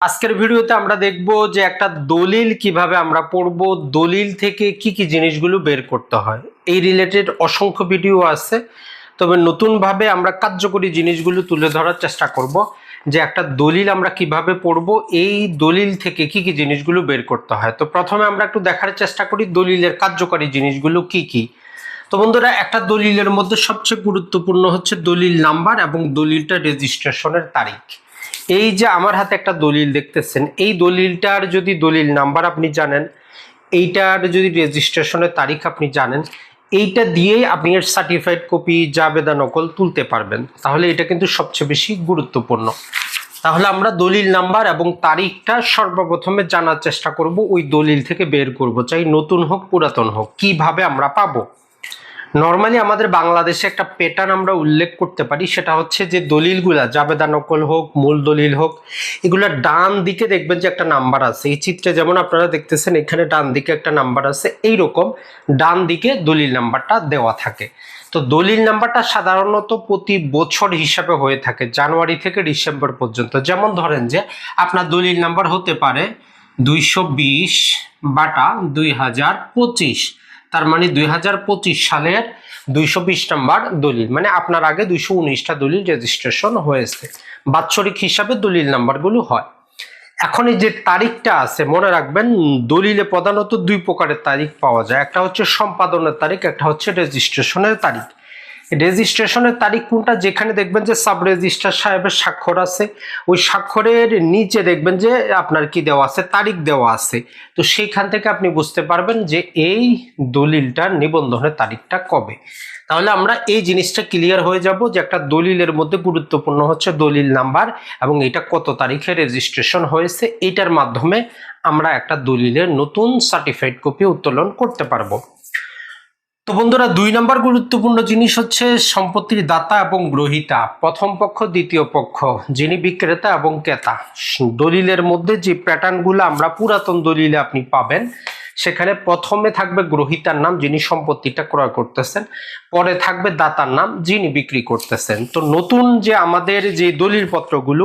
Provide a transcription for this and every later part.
আজকের ভিডিওতে আমরা দেখব যে একটা দলিল কীভাবে আমরা পড়ব, দলিল থেকে কি কি জিনিসগুলো বের করতে হয়। এই রিলেটেড অসংখ্য ভিডিও আছে। তবে নতুনভাবে আমরা কার্যকরী জিনিসগুলো তুলে ধরার চেষ্টা করব যে একটা দলিল আমরা কীভাবে পড়ব, এই দলিল থেকে কি কি জিনিসগুলো বের করতে হয়। তো প্রথমে আমরা একটু দেখার চেষ্টা করি দলিলের কার্যকরী জিনিসগুলো কি কি। তো বন্ধুরা, একটা দলিলের মধ্যে সবচেয়ে গুরুত্বপূর্ণ হচ্ছে দলিল নাম্বার এবং দলিলটা রেজিস্ট্রেশনের তারিখ। এই যে আমার হাতে একটা দলিল দেখতেছেন, এই দলিলটার যদি দলিল নাম্বার আপনি জানেন, এইটার যদি রেজিস্ট্রেশনের তারিখ আপনি জানেন, এইটা দিয়েই আপনি এর সার্টিফাইড কপি জাবেদা নকল তুলতে পারবেন। তাহলে এটা কিন্তু সবচেয়ে বেশি গুরুত্বপূর্ণ। তাহলে আমরা দলিল নাম্বার এবং তারিখটা সর্বপ্রথমে জানার চেষ্টা করব, ওই দলিল থেকে বের করব, চাই নতুন হোক, পুরাতন হোক, কীভাবে আমরা পাবো? নর্মালি আমাদের বাংলাদেশে একটা প্যাটার্ন আমরা উল্লেখ করতে পারি, সেটা হচ্ছে যে দলিলগুলা, জাবেদা নকল হোক, মূল দলিল হোক, এগুলা ডান দিকে দেখবেন যে একটা নাম্বার আছে। এই চিত্রে যেমন আপনারা দেখতেছেন, এখানে ডান দিকে একটা নাম্বার আছে এই রকম ডান দিকে দলিল নাম্বারটা দেওয়া থাকে। তো দলিল নাম্বারটা সাধারণত প্রতি বছর হিসাবে হয়ে থাকে, জানুয়ারি থেকে ডিসেম্বর পর্যন্ত। যেমন ধরেন যে আপনার দলিল নাম্বার হতে পারে দুইশো বিশ বাটা দুই হাজার পঁচিশ। তার মানে দুই হাজার পঁচিশ সালের দুইশো বিশ নাম্বার দলিল মানে আপনার আগে দুইশো উনিশটা দলিল রেজিস্ট্রেশন হয়েছে। বাৎসরিক হিসাবে দলিল নাম্বারগুলো হয়। এখন এই যে তারিখটা আছে, মনে রাখবেন দলিলে প্রধানত দুই প্রকারের তারিখ পাওয়া যায়। একটা হচ্ছে সম্পাদনের তারিখ, একটা হচ্ছে রেজিস্ট্রেশনের তারিখ। রেজিস্ট্রেশনের তারিখ কোনটা? যেখানে দেখবেন যে সাব রেজিস্ট্রার সাহেবের স্বাক্ষর আছে। ওই স্বাক্ষরের নিচে দেখবেন যে আপনার কি দেওয়া আছে? তারিখ দেওয়া আছে। তো সেইখান থেকে আপনি বুঝতে পারবেন যে এই দলিলটার নিবন্ধনের তারিখটা কবে। তাহলে আমরা এই জিনিসটা ক্লিয়ার হয়ে যাব যে একটা দলিলের মধ্যে গুরুত্বপূর্ণ হচ্ছে দলিল নাম্বার এবং এটা কত তারিখে রেজিস্ট্রেশন হয়েছে। এটার মাধ্যমে আমরা একটা দলিলের নতুন সার্টিফাইড কপি উত্তোলন করতে পারব। তো বন্ধুরা, দুই নম্বর গুরুত্বপূর্ণ জিনিস হচ্ছে সম্পত্তির দাতা এবং গ্রহিতা। প্রথম পক্ষ, দ্বিতীয় পক্ষ, যিনি বিক্রেতা এবং ক্রেতা। দলিলের মধ্যে যে প্যাটার্নগুলো আমরা পুরাতন দলিলে আপনি পাবেন, সেখানে প্রথমে থাকবে গ্রহিতার নাম যিনি সম্পত্তিটা ক্রয় করতেছেন। পরে থাকবে দাতার নাম যিনি বিক্রি করতেছেন। তো নতুন যে আমাদের যে দলিল পত্রগুলো,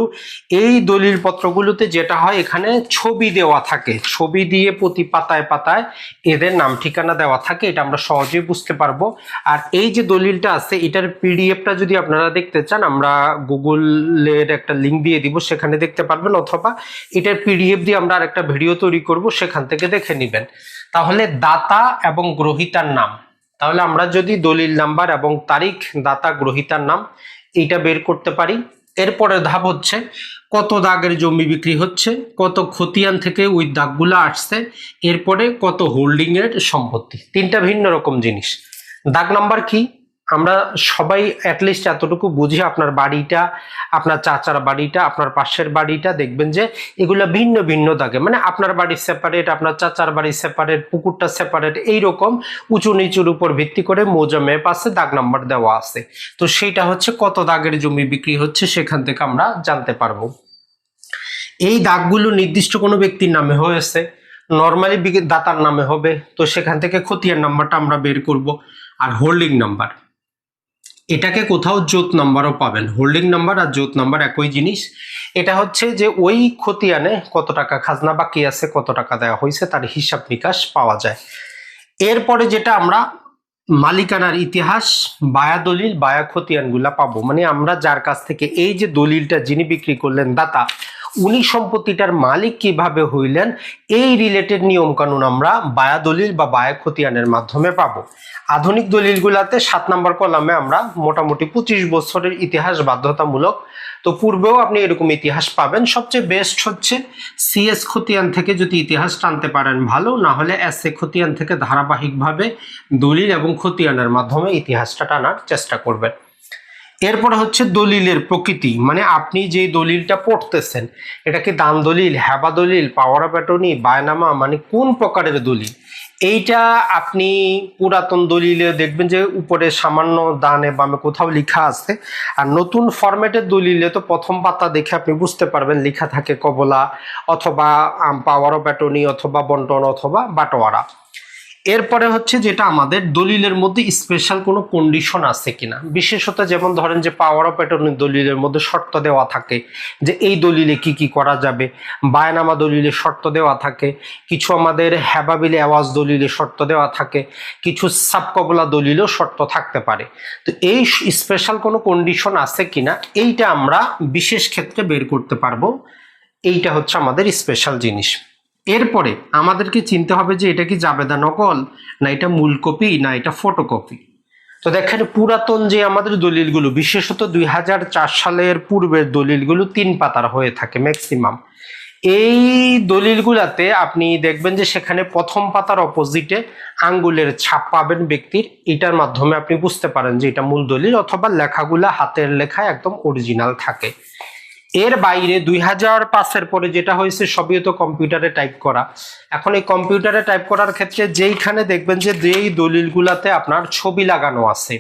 এই দলিল পত্রগুলোতে যেটা হয়, এখানে ছবি দেওয়া থাকে। ছবি দিয়ে প্রতি পাতায় পাতায় এদের নাম ঠিকানা দেওয়া থাকে, এটা আমরা সহজেই বুঝতে পারব। আর এই যে দলিলটা আছে, এটার পিডিএফটা যদি আপনারা দেখতে চান, আমরা গুগলের একটা লিঙ্ক দিয়ে দিব, সেখানে দেখতে পারবেন, অথবা এটার পিডিএফ দিয়ে আমরা আরেকটা ভিডিও তৈরি করব, সেখান থেকে দেখে নেবেন। তাহলে দাতা এবং গ্রহিতার নাম। তাহলে আমরা যদি দলিল নাম্বার এবং তারিখ, দাতা, গ্রহিতার নাম এইটা বের করতে পারি। এরপরে ধাপ হচ্ছে কত দাগের জমি বিক্রি হচ্ছে, কত খতিয়ান থেকে ওই দাগগুলো আসছে, এরপরে কত হোল্ডিংয়ের সম্পত্তি। তিনটা ভিন্ন রকম জিনিস। দাগ নাম্বার কি? আমরা সবাই অ্যাটলিস্ট এতটুকু বুঝি আপনার বাড়িটা, আপনার চাচার বাড়িটা, আপনার পাশের বাড়িটা, দেখবেন যে এগুলো ভিন্ন ভিন্ন দাগে মানে আপনার বাড়ি সেপারেট আপনার চাচার বাড়ি সেপারেট পুকুরটা সেপারেট এইরকম উঁচু নিচুর উপর ভিত্তি করে মৌজা ম্যাপ আছে, দাগ নাম্বার দেওয়া আছে। তো সেইটা হচ্ছে কত দাগের জমি বিক্রি হচ্ছে, সেখান থেকে আমরা জানতে পারব। এই দাগগুলো নির্দিষ্ট কোনো ব্যক্তির নামে হয়েছে। নর্মালি দাতার নামে হবে। তো সেখান থেকে খতিয়ান নাম্বারটা আমরা বের করব। আর হোল্ডিং নাম্বার এটাকে কোথাও জোত নাম্বারও পাবেন হোল্ডিং নাম্বার আর জোত নাম্বার একই জিনিস। এটা হচ্ছে যে ওই খতিয়ানে কত টাকা খাজনা বাকি আছে, কত টাকা দেওয়া হয়েছে, তার হিসাব নিকাশ পাওয়া যায়। এরপরে যেটা আমরা মালিকানার ইতিহাস, বায়া দলিল, বায়া খতিয়ানগুলা পাবো। মানে আমরা যার কাছ থেকে এই যে দলিলটা যিনি বিক্রি করলেন দাতা উনি সম্পত্তিটার মালিক কীভাবে হইলেন, এই রিলেটেড নিয়ম কানুন আমরা বায়া দলিল বা বায়া খতিয়ানের মাধ্যমে পাবো। আধুনিক দলিলগুলাতে সাত নম্বর কলামে আমরা মোটামুটি পঁচিশ বছরের ইতিহাস বাধ্যতামূলক। তো পূর্বেও আপনি এরকম ইতিহাস পাবেন। সবচেয়ে বেস্ট হচ্ছে সিএস খতিয়ান থেকে যদি ইতিহাস টানতে পারেন ভালো, না হলে এস এ খতিয়ান থেকে ধারাবাহিকভাবে দলিল এবং খতিয়ানের মাধ্যমে ইতিহাসটা টানার চেষ্টা করবেন। এরপরে হচ্ছে দলিলের প্রকৃতি। মানে আপনি যে দলিলটা পড়তেছেন, এটা কি দান দলিল হ্যাবা দলিল পাওয়ারা প্যাটনি বায়নামা মানে কোন প্রকারের দলিল? এইটা আপনি পুরাতন দলিলে দেখবেন যে উপরে সামান্য দানে বামে কোথাও লেখা আছে। আর নতুন ফরম্যাটের দলিলে তো প্রথম পাতা দেখে আপনি বুঝতে পারবেন, লেখা থাকে কবলা অথবা পাওয়ার প্যাটনি অথবা বন্টন অথবা বাটোয়ারা। এরপরে হচ্ছে যেটা আমাদের দলিলের মধ্যে স্পেশাল কোনো কন্ডিশন আছে কিনা। বিশেষত যেমন ধরেন যে পাওয়ার অফ অ্যাটর্নি দলিলের মধ্যে শর্ত দেওয়া থাকে যে এই দলিলে কি কি করা যাবে, বায়নামা দলিলে শর্ত দেওয়া থাকে, কিছু আমাদের হ্যাবাবিল আওয়াজ দলিলে শর্ত দেওয়া থাকে, কিছু সাবকবলা দলিলেও শর্ত থাকতে পারে। তো এই স্পেশাল কোনো কন্ডিশন আছে কিনা, এইটা আমরা বিশেষ ক্ষেত্রে বের করতে পারব। এইটা হচ্ছে আমাদের স্পেশাল জিনিস। এরপরে আমাদেরকে চিনতে হবে যে এটা কি জাবেদা নকল, না এটা মূল কপি, না এটা ফটোকপি। তো দেখেন, পুরাতন যে আমাদের দলিলগুলো, বিশেষত দুই হাজার চার সালের পূর্বের দলিলগুলো তিন পাতার হয়ে থাকে ম্যাক্সিমাম এই দলিলগুলাতে আপনি দেখবেন যে সেখানে প্রথম পাতার অপোজিটে আঙ্গুলের ছাপ পাবেন ব্যক্তির, এটার মাধ্যমে আপনি বুঝতে পারেন যে এটা মূল দলিল অথবা লেখাগুলা হাতের লেখা একদম অরিজিনাল থাকে। এর বাইরে দুই হাজার পাঁচের পরে যেটা হয়েছে, সবই তো কম্পিউটারে টাইপ করা। এখন এই কম্পিউটারে টাইপ করার ক্ষেত্রে যেইখানে দেখবেন যে যেই দলিলগুলাতে আপনার ছবি লাগানো আছে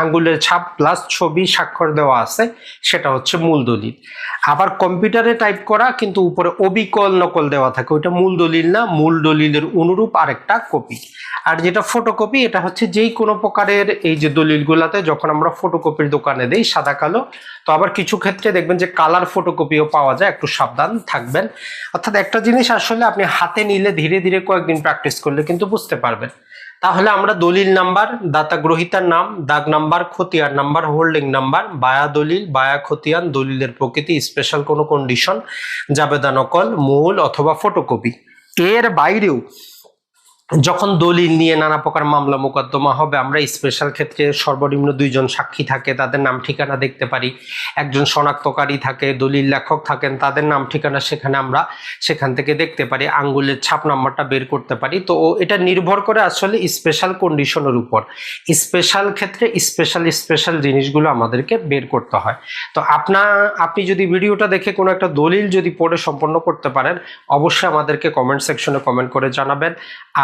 আঙ্গুলের ছাপ প্লাস ছবি স্বাক্ষর দেওয়া আছে, সেটা হচ্ছে মূল দলিল। আবার কম্পিউটারে টাইপ করা, কিন্তু উপরে অবিকল নকল দেওয়া থাকে, ওইটা মূল দলিল না, মূল দলিলের অনুরূপ আরেকটা কপি আর যেটা ফটোকপি এটা হচ্ছে যেই কোনো প্রকারের এই যে দলিলগুলাতে যখন আমরা ফটোকপির দোকানে দেই, সাদা কালো, তো আবার কিছু ক্ষেত্রে দেখবেন যে কালার ফটোকপিও পাওয়া যায়, একটু সাবধান থাকবেন। অর্থাৎ একটা জিনিস আসলে আপনি হাতে নিলে ধীরে ধীরে কয়েকদিন প্র্যাকটিস করলে কিন্তু বুঝতে পারবেন। তাহলে আমরা দলিল নাম্বার, দাতা গ্রহিতার নাম, দাগ নাম্বার, খতিয়ান নাম্বার, হোল্ডিং নাম্বার, বায়া দলিল, বায়া খতিয়ান, দলিলের প্রকৃতি স্পেশাল কোনো কন্ডিশন জাবেদা নকল, মূল অথবা ফটোকপি এর বাইরেও যখন দলিল নিয়ে নানা প্রকার মামলা মোকদ্দমা হবে, আমরা স্পেশাল ক্ষেত্রে সর্বনিম্ন দুইজন সাক্ষী থাকে, তাদের নাম ঠিকানা দেখতে পারি। একজন শনাক্তকারী থাকে, দলিল লেখক থাকেন, তাদের নাম ঠিকানা সেখানে আমরা সেখান থেকে দেখতে পারি, আঙ্গুলের ছাপ নাম্বারটা বের করতে পারি। তো এটা নির্ভর করে আসলে স্পেশাল কন্ডিশনের উপর। স্পেশাল ক্ষেত্রে স্পেশাল স্পেশাল জিনিসগুলো আমাদেরকে বের করতে হয়। তো আপনার আপনি যদি ভিডিওটা দেখে কোনো একটা দলিল যদি পড়ে সম্পন্ন করতে পারেন, অবশ্যই আমাদেরকে কমেন্ট সেকশনে কমেন্ট করে জানাবেন।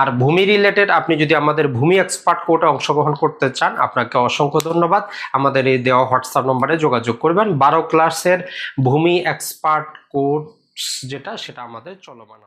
আর ভূমি রিলেটেড আপনি যদি আমাদের ভূমি এক্সপার্ট কোর্টে অংশগ্রহণ করতে চান, আপনাকে অসংখ্য ধন্যবাদ আমাদের এই দেওয়া হোয়াটসঅ্যাপ নম্বরে যোগাযোগ করবেন বারো ক্লাসের ভূমি এক্সপার্ট কোর্স যেটা, সেটা আমাদের চলমান।